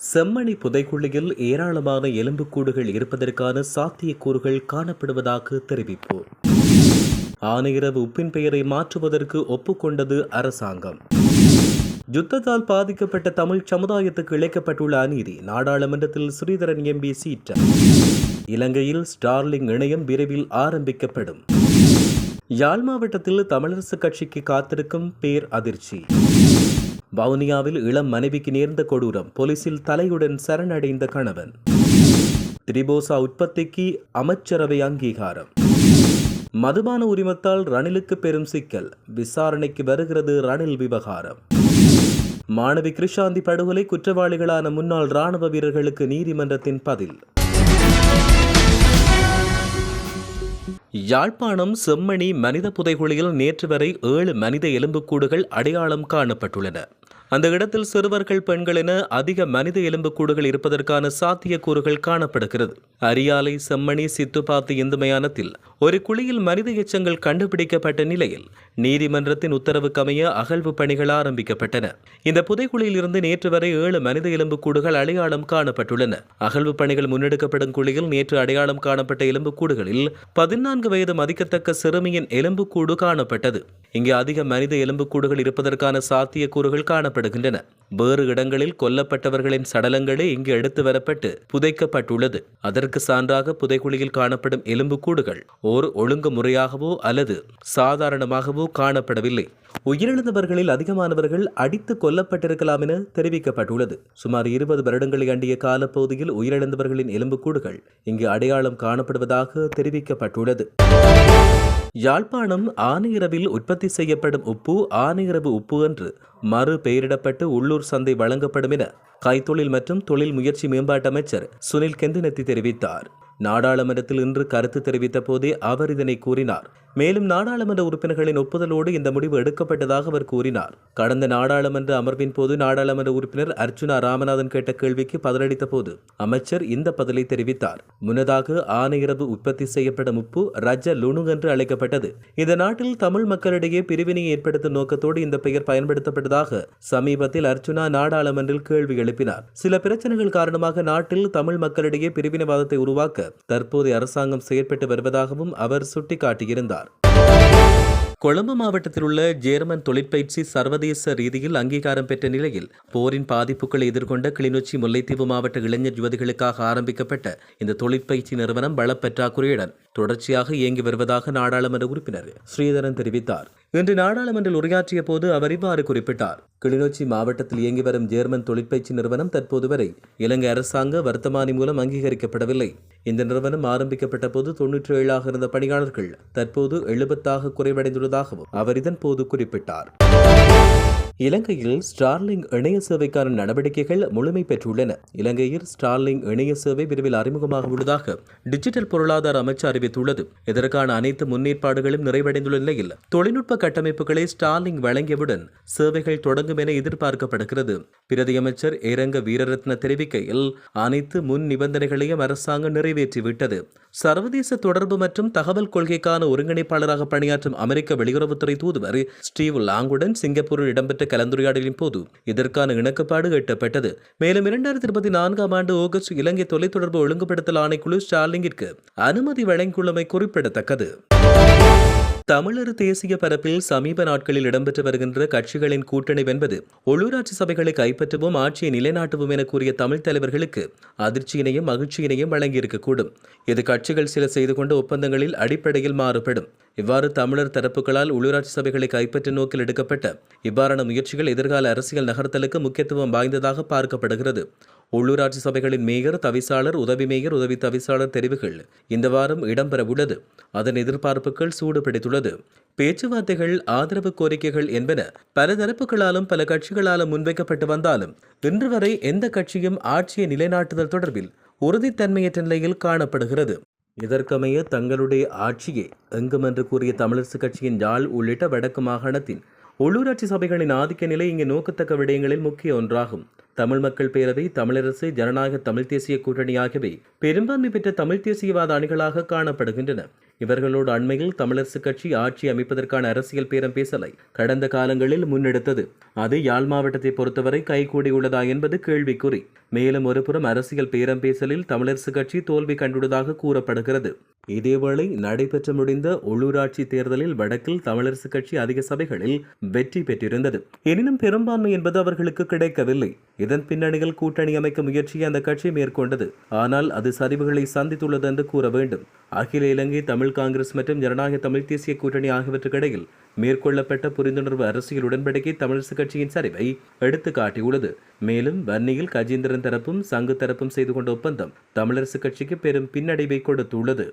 செம்மணி புதைக்குழியில் ஏராளமான எலும்புக்கூடுகள் இருப்பதற்கான சாத்தியக்கூறுகள் காணப்படுவதாக தெரிவிப்பு. ஆனையிரவு உப்பின் பெயரை மாற்றுவதற்கு ஒப்புக்கொண்டது அரசாங்கம். யுத்தத்தால் பாதிக்கப்பட்ட தமிழ் சமுதாயத்துக்கு இழைக்கப்பட்டுள்ள அநீதி நாடாளுமன்றத்தில் ஸ்ரீதரன் எம்பி சீற்றம். இலங்கையில் ஸ்டார்லிங் இணையம் விரைவில் ஆரம்பிக்கப்படும். யாழ் மாவட்டத்தில் தமிழரசு கட்சிக்கு காத்திருக்கும் பேர் அதிர்ச்சி. வவுனியாவில் இளம் மனைவிக்கு நேர்ந்த கொடூரம் போலீசில் தலையுடன் சரணடைந்த கணவன். திரிபோசா உற்பத்திக்கு அமைச்சரவை அங்கீகாரம். மதுபான உரிமத்தால் ரணிலுக்கு பெரும் சிக்கல். விசாரணைக்கு வருகிறது ரணில் விவகாரம். மாணவி கிருஷாந்தி படுகொலை குற்றவாளிகளான முன்னாள் ராணுவ வீரர்களுக்கு நீதிமன்றத்தின் பதில். யாழ்ப்பாணம் செம்மணி மனித புதைகுழியில் நேற்று வரை ஏழு மனித எலும்புக்கூடுகள் அடையாளம் காணப்பட்டுள்ளன. அந்த இடத்தில் சிறுவர்கள் பெண்கள் என அதிக மனித எலும்புக்கூடுகள் இருப்பதற்கான சாத்தியக்கூறுகள் காணப்படுகிறது. அரியாலை செம்மணி சித்துப்பாத்து இந்து மயானத்தில் ஒரு குழியில் மனித எச்சங்கள் கண்டுபிடிக்கப்பட்ட நிலையில் நீதிமன்றத்தின் உத்தரவுக்கமைய அகழ்வு பணிகள் ஆரம்பிக்கப்பட்டன. இந்த புதைக்குழியில் இருந்து நேற்று வரை ஏழு மனித எலும்புக்கூடுகள் அடையாளம் காணப்பட்டுள்ளன. அகழ்வு பணிகள் முன்னெடுக்கப்படும் குழியில் நேற்று அடையாளம் காணப்பட்ட எலும்புக்கூடுகளில் பதினான்கு வயது மதிக்கத்தக்க சிறுமியின் எலும்புக்கூடு காணப்பட்டது. இங்கே அதிக மனித எலும்புக்கூடுகள் இருப்பதற்கான சாத்தியக்கூறுகள் காணப்படுகின்றன. வேறு இடங்களில் கொல்லப்பட்டவர்களின் சடலங்களே இங்கு எடுத்து வரப்பட்டு புதைக்கப்பட்டுள்ளது. அதற்கு சான்றாக புதைக்குழியில் காணப்படும் எலும்புக்கூடுகள் ஓர் ஒழுங்கு முறையாகவோ அல்லது சாதாரணமாகவோ காணப்படவில்லை. உயிரிழந்தவர்களில் அதிகமானவர்கள் அடித்து கொல்லப்பட்டிருக்கலாம் என தெரிவிக்கப்பட்டுள்ளது. சுமார் இருபது வருடங்களை அண்டிய காலப்பகுதியில் உயிரிழந்தவர்களின் எலும்புக்கூடுகள் இங்கு அடையாளம் காணப்படுவதாக தெரிவிக்கப்பட்டுள்ளது. யாழ்ப்பாணம் ஆனையிரவில் உற்பத்தி செய்யப்படும் உப்பு ஆனையிரவு உப்பு என்று மறு பெயரிடப்பட்டு உள்ளூர் சந்தை வழங்கப்படும் என கைத்தொழில் மற்றும் தொழில் முயற்சி மேம்பாட்டு அமைச்சர் சுனில் கெந்தினத்தி தெரிவித்தார். நாடாளுமன்றத்தில் இன்று கருத்து தெரிவித்த போதே அவர் இதனை கூறினார். மேலும் நாடாளுமன்ற உறுப்பினர்களின் ஒப்புதலோடு இந்த முடிவு எடுக்கப்பட்டதாக அவர் கூறினார். கடந்த நாடாளுமன்ற அமர்வின் போது நாடாளுமன்ற உறுப்பினர் அர்ச்சுனா ராமநாதன் கேட்ட கேள்விக்கு பதிலளித்த போது அமைச்சர் இந்த பதிலை தெரிவித்தார். முன்னதாக ஆனையிரவு உற்பத்தி செய்யப்படும் உப்பு ரஜ லுணு என்று அழைக்கப்பட்டது. இந்த நாட்டில் தமிழ் மக்களிடையே பிரிவினை ஏற்படுத்தும் நோக்கத்தோடு இந்த பெயர் பயன்படுத்தப்பட்டதாக சமீபத்தில் அர்ச்சுனா நாடாளுமன்றில் கேள்வி எழுப்பினார். சில பிரச்சனைகள் காரணமாக நாட்டில் தமிழ் மக்களிடையே பிரிவினைவாதத்தை உருவாக்க தற்போதைய அரசாங்கம் செயற்பட்டு வருவதாகவும் அவர் சுட்டிக்காட்டியிருந்தார். கொழும்பு மாவட்டத்தில் உள்ள ஜேர்மன் தொழிற்பயிற்சி சர்வதேச ரீதியில் அங்கீகாரம் பெற்ற நிலையில் போரின் பாதிப்புகளை எதிர்கொண்ட கிளிநொச்சி முல்லைத்தீவு மாவட்ட இளைஞர் யுவதிகளுக்காக ஆரம்பிக்கப்பட்ட இந்த தொழிற்பயிற்சி நிறுவனம் பலப்பற்றாக்குறையுடன் தொடர்ச்சியாக இயங்கி வருவதாக நாடாளுமன்ற உறுப்பினர் ஸ்ரீதரன் தெரிவித்தார். இன்று நாடாளுமன்றில் உரையாற்றிய போது அவர் இவ்வாறு குறிப்பிட்டார். கிளிநொச்சி மாவட்டத்தில் இயங்கி வரும் ஜேர்மன் தொழிற்பயிற்சி நிறுவனம் தற்போது வரை இலங்கை அரசாங்க வர்த்தமானி மூலம் அங்கீகரிக்கப்படவில்லை. இந்த நிறுவனம் ஆரம்பிக்கப்பட்ட போது தொன்னூற்றி ஏழாக இருந்த பணியாளர்கள் தற்போது எழுபத்தாக குறைவடைந்துள்ளதாகவும் அவர் இதன் போது குறிப்பிட்டார். இலங்கையில் ஸ்டார்லிங் இணைய சேவைக்கான நடவடிக்கைகள் முழுமை பெற்றுள்ளன. இலங்கையில் ஸ்டார்லிங் இணைய சேவை விரைவில் அறிமுகமாக உள்ளதாக டிஜிட்டல் பொருளாதார அமைச்சு அறிவித்துள்ளது. இதற்கான அனைத்து முன்னேற்பாடுகளும் நிறைவடைந்துள்ள நிலையில் தொழில்நுட்ப கட்டமைப்புகளை ஸ்டார்லிங் வழங்கியவுடன் சேவைகள் தொடங்கும் என எதிர்பார்க்கப்படுகிறது. பிரதியமைச்சர் ஏரங்க வீரரத்ன தெரிவிக்கையில் அனைத்து முன் நிபந்தனைகளையும் அரசாங்கம் நிறைவேற்றிவிட்டது. சர்வதேச தொடர்பு மற்றும் தகவல் கொள்கைக்கான ஒருங்கிணைப்பாளராக பணியாற்றும் அமெரிக்க வெளியுறவுத்துறை தூதுவர் ஸ்டீவ் லாங்குடன் சிங்கப்பூரில் இடம்பெற்ற கலந்துரையாடலின் போது இதற்கான இணக்கப்பாடு எட்டப்பட்டது. மேலும் இரண்டாயிரத்தி இருபத்தி நான்காம் ஆண்டு ஆகஸ்ட் இலங்கை தொலைத்தொடர்பு ஒழுங்குபடுத்தல் ஆணைக்குழு ஸ்டார்லிங்கிற்கு அனுமதி வழங்கியுள்ளமை குறிப்பிடத்தக்கது. தமிழர் தேசிய பரப்பில் சமீப நாட்களில் இடம்பெற்று வருகின்ற கட்சிகளின் கூட்டணி என்பது உள்ளூராட்சி சபைகளை கைப்பற்றவும் ஆட்சியை நிலைநாட்டுவோம் என கூறிய தமிழ் தலைவர்களுக்கு அதிர்ச்சியினையும் மகிழ்ச்சியினையும் வழங்கியிருக்கக்கூடும். இது கட்சிகள் சில செய்து கொண்ட ஒப்பந்தங்களில் அடிப்படையில் மாறுபடும். இவ்வாறு தமிழர் தரப்புகளால் உள்ளூராட்சி சபைகளை கைப்பற்ற நோக்கில் எடுக்கப்பட்ட இவ்வாறான முயற்சிகள் எதிர்கால அரசியல் நகர்த்தலுக்கு முக்கியத்துவம் வாய்ந்ததாக பார்க்கப்படுகிறது. உள்ளூராட்சி சபைகளின் மேயர் தவிசாளர் உதவி மேயர் உதவி தவிசாளர் தெரிவுகள் இந்த வாரம் இடம்பெறவுள்ளது. அதன் எதிர்பார்ப்புகள் சூடு பிடித்துள்ளது பேச்சுவார்த்தைகள் ஆதரவு கோரிக்கைகள் என்பன பல தரப்புகளாலும் பல கட்சிகளாலும் முன்வைக்கப்பட்டு வந்தாலும் இன்று வரை எந்த கட்சியும் ஆட்சியை நிலைநாட்டுதல் தொடர்பில் உறுதித்தன்மையற்ற நிலையில் காணப்படுகிறது. இதற்கமைய தங்களுடைய ஆட்சியை எங்கும் என்று கூறிய தமிழரசு கட்சியின் யாழ் உள்ளிட்ட வடக்கு மாகாணத்தின் உள்ளூராட்சி சபைகளின் ஆதிக்க நிலை இங்கு நோக்கத்தக்க விடயங்களில் முக்கிய ஒன்றாகும். தமிழ் மக்கள் பேரவை தமிழரசு ஜனநாயக தமிழ் தேசிய கூட்டணி ஆகியவை பெரும்பான்மை பெற்ற தமிழ் தேசியவாத அணிகளாக காணப்படுகின்றன. இவர்களோடு அண்மையில் தமிழரசு கட்சி ஆட்சி அமைப்பதற்கான அரசியல் பேரம் பேசலை கடந்த காலங்களில் முன்னெடுத்தது. அது யாழ் மாவட்டத்தை பொறுத்தவரை கைகூடியுள்ளதா என்பது கேள்விக்குறி. மேலும் ஒருபுறம் அரசியல் பேரம் பேசலில் தமிழரசு கட்சி தோல்வி கண்டுள்ளதாக கூறப்படுகிறது. இதேவேளை நடைபெற்று முடிந்த உள்ளூராட்சி தேர்தலில் வடக்கில் தமிழரசு கட்சி அதிக சபைகளில் வெற்றி பெற்றிருந்தது. எனினும் பெரும்பான்மை என்பது அவர்களுக்கு கிடைக்கவில்லை. இதன் பின்னணியில் கூட்டணி அமைக்க முயற்சியை அந்த கட்சி மேற்கொண்டது. ஆனால் அது சரிவுகளை சந்தித்துள்ளது என்று கூற வேண்டும். அகில இலங்கை தமிழ் காங்கிரஸ் மற்றும் ஜனநாயக தமிழ் தேசிய கூட்டணி ஆகியவற்றுக்கிடையில் மேற்கொள்ளப்பட்ட புரிந்துணர்வு அரசியல் உடன்படிக்கை தமிழரசு கட்சியின் சரிவை எடுத்து காட்டியுள்ளது. மேலும் வன்னியில் கஜேந்திரன் தரப்பும் சங்கு தரப்பும் செய்து கொண்ட ஒப்பந்தம் தமிழரசு கட்சிக்கு பெரும் பின்னடைவை கொடுத்துள்ளது.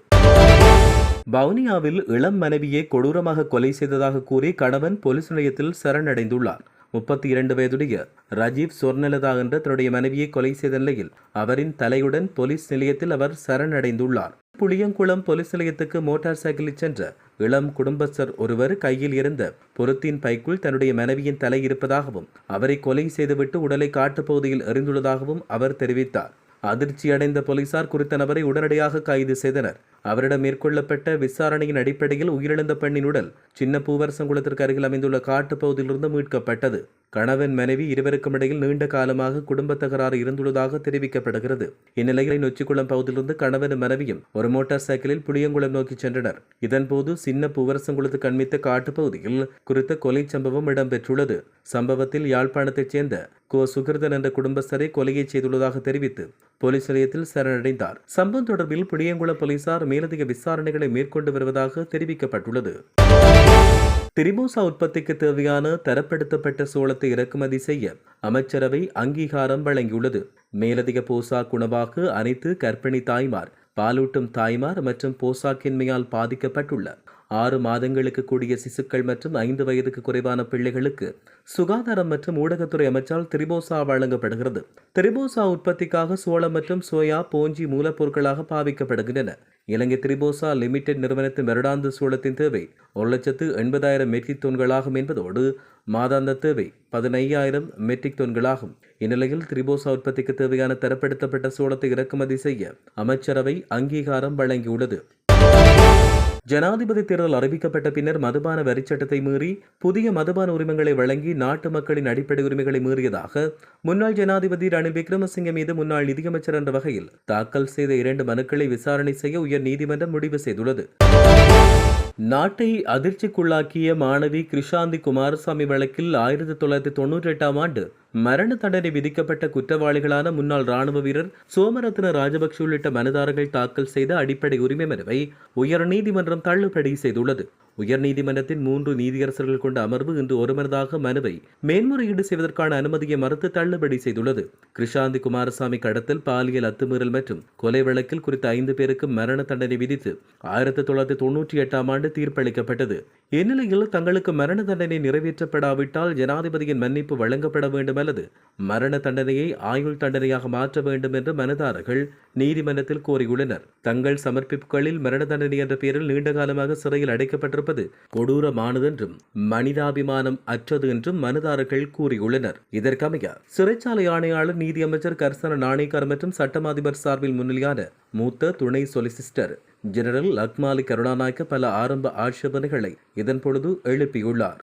வவுனியாவில் இளம் மனைவியை கொடூரமாக கொலை செய்ததாக கூறி கணவன் போலீஸ் நிலையத்தில் சரணடைந்துள்ளார். முப்பத்தி இரண்டு வயதுடைய ரஜீவ் சொர்ணலதா என்ற தன்னுடைய மனைவியை கொலை செய்த நிலையில் அவரின் தலையுடன் போலீஸ் நிலையத்தில் அவர் சரணடைந்துள்ளார். புளியங்குளம் போலீஸ் நிலையத்துக்கு மோட்டார் சைக்கிளில் சென்ற இளம் குடும்பஸ்தர் ஒருவர் கையில் இருந்த பொருத்தின் பைக்குள் தன்னுடைய மனைவியின் தலை இருப்பதாகவும் அவரை கொலை செய்துவிட்டு உடலை காட்டுப்பகுதியில் எறிந்துள்ளதாகவும் அவர் தெரிவித்தார். அதிர்ச்சியடைந்த போலீசார் குறித்த நபரை உடனடியாக கைது செய்தனர். அவரிடம் மேற்கொள்ளப்பட்ட விசாரணையின் அடிப்படையில் உயிரிழந்த பெண்ணின் உடல் சின்ன பூவரசங்குளத்திற்கு அருகில் அமைந்துள்ள காட்டுப் பகுதியிலிருந்து மீட்கப்பட்டது. கணவன் மனைவி இருவருக்கும் இடையில் நீண்ட காலமாக குடும்ப தகராறு இருந்துள்ளதாக தெரிவிக்கப்படுகிறது. இந்நிலையில் நொச்சிக்குளம் பகுதியிலிருந்து கணவன் மனைவியும் ஒரு மோட்டார் சைக்கிளில் புளியங்குளம் நோக்கி சென்றனர். இதன்போது சின்ன பூவரசங்குளத்துக்கு அண்மித்த காட்டுப்பகுதியில் குறித்த கொலை சம்பவம் இடம்பெற்றுள்ளது. சம்பவத்தில் யாழ்ப்பாணத்தைச் சேர்ந்த கோ. சுகிர்தன் என்ற குடும்பஸ்தரை கொலையை செய்துள்ளதாக தெரிவித்து போலீஸ் நிலையத்தில் சரணடைந்தார். சம்பவம் தொடர்பில் புளியங்குளம் போலீசார் மேலதிக விசாரணைகளை மேற்கொண்டு வருவதாக தெரிவிக்கப்பட்டுள்ளது. திரிபூசா உற்பத்திக்கு தேவையான தரப்படுத்தப்பட்ட சோளத்தை இறக்குமதி செய்ய அமைச்சரவை அங்கீகாரம் வழங்கியுள்ளது. மேலதிக போசாக் உணவாக அனைத்து கர்ப்பிணி தாய்மார் பாலூட்டும் தாய்மார் மற்றும் போசாக்கின்மையால் பாதிக்கப்பட்டுள்ள ஆறு மாதங்களுக்கு கூடிய சிசுக்கள் மற்றும் ஐந்து வயதுக்கு குறைவான பிள்ளைகளுக்கு சுகாதாரம் மற்றும் ஊடகத்துறை அமைச்சால் திரிபோசா வழங்கப்படுகிறது. திரிபோசா உற்பத்திக்காக சோளம் மற்றும் சோயா போஞ்சி மூலப்பொருட்களாக பாவிக்கப்படுகின்றன. இலங்கை திரிபோசா லிமிடெட் நிறுவனத்தின் வருடாந்த சோளத்தின் தேவை ஒரு லட்சத்து எண்பதாயிரம் மெட்ரிக் தொன்களாகும் என்பதோடு மாதாந்த தேவை பதினையாயிரம் மெட்ரிக் தொன்களாகும் இந்நிலையில் திரிபோசா உற்பத்திக்கு தேவையான தரப்படுத்தப்பட்ட சோளத்தை இறக்குமதி செய்ய அமைச்சரவை அங்கீகாரம் வழங்கியுள்ளது. ஜனாதிபதி தேர்தல் அறிவிக்கப்பட்ட பின்னர் மதுபான வரிச்சட்டத்தை மீறி புதிய மதுபான உரிமங்களை வழங்கி நாட்டு மக்களின் அடிப்படை உரிமைகளை மீறியதாக முன்னாள் ஜனாதிபதி ரணில் விக்ரமசிங்க மீது முன்னாள் நிதியமைச்சர் என்ற வகையில் தாக்கல் செய்த இரண்டு மனுக்களை விசாரணை செய்ய உயர் நீதிமன்றம் முடிவு செய்துள்ளது. நாட்டை அதிர்ச்சிக்குள்ளாக்கிய மாணவி கிருஷாந்தி குமாரசாமி வழக்கில் ஆயிரத்தி தொள்ளாயிரத்தி தொன்னூற்றி எட்டாம் ஆண்டு மரண தண்டனை விதிக்கப்பட்ட குற்றவாளிகளான முன்னாள் ராணுவ வீரர் சோமரத்ன ராஜபக்ஷ உள்ளிட்ட மனுதாரர்கள் தாக்கல் செய்த அடிப்படை உரிமை மனுவை உயர்நீதிமன்றம் தள்ளுபடி செய்துள்ளது. உயர்நீதிமன்றத்தின் மூன்று நீதியரசர்கள் கொண்ட அமர்வு இன்று ஒருமனதாக மனுவை மேன்முறையீடு செய்வதற்கான அனுமதியை மறுத்து தள்ளுபடி செய்துள்ளது. கிருஷாந்தி குமாரசாமி கடத்தல் பாலியல் அத்துமீறல் மற்றும் கொலை வழக்கில் குறித்த ஐந்து பேருக்கு மரண தண்டனை விதித்து ஆயிரத்தி தொள்ளாயிரத்தி தொன்னூற்றி எட்டாம் ஆண்டு தீர்ப்பளிக்கப்பட்டது. இந்நிலையில் தங்களுக்கு மரண தண்டனை நிறைவேற்றப்படாவிட்டால் ஜனாதிபதியின் மன்னிப்பு வழங்கப்பட வேண்டும் அல்லது மரண தண்டனையை ஆயுள் தண்டனையாக மாற்ற வேண்டும் என்று மனுதாரர்கள் நீதிமன்றத்தில் கோரியுள்ளனர் தங்கள் சமர்ப்பிப்புகளில் மரண தண்டனை என்ற பெயரில் நீண்ட காலமாக சிறையில் அடைக்கப்பட்டிருப்பது கொடூரமானதென்றும் மனிதாபிமானம் அற்றது என்றும் மனுதாரர்கள் கூறியுள்ளனர். இதற்கமைய சிறைச்சாலை ஆணையாளர் நீதியமைச்சர் கர்சன நாணயக்கார் மற்றும் சட்டமாதிபர் சார்பில் முன்னிலையான மூத்த துணை சொலிசிஸ்டர் ஜெனரல் அக்மாலி கருணாநாயக்க பல ஆரம்ப ஆட்சேபனைகளை இதன் பொழுது எழுப்பியுள்ளார்.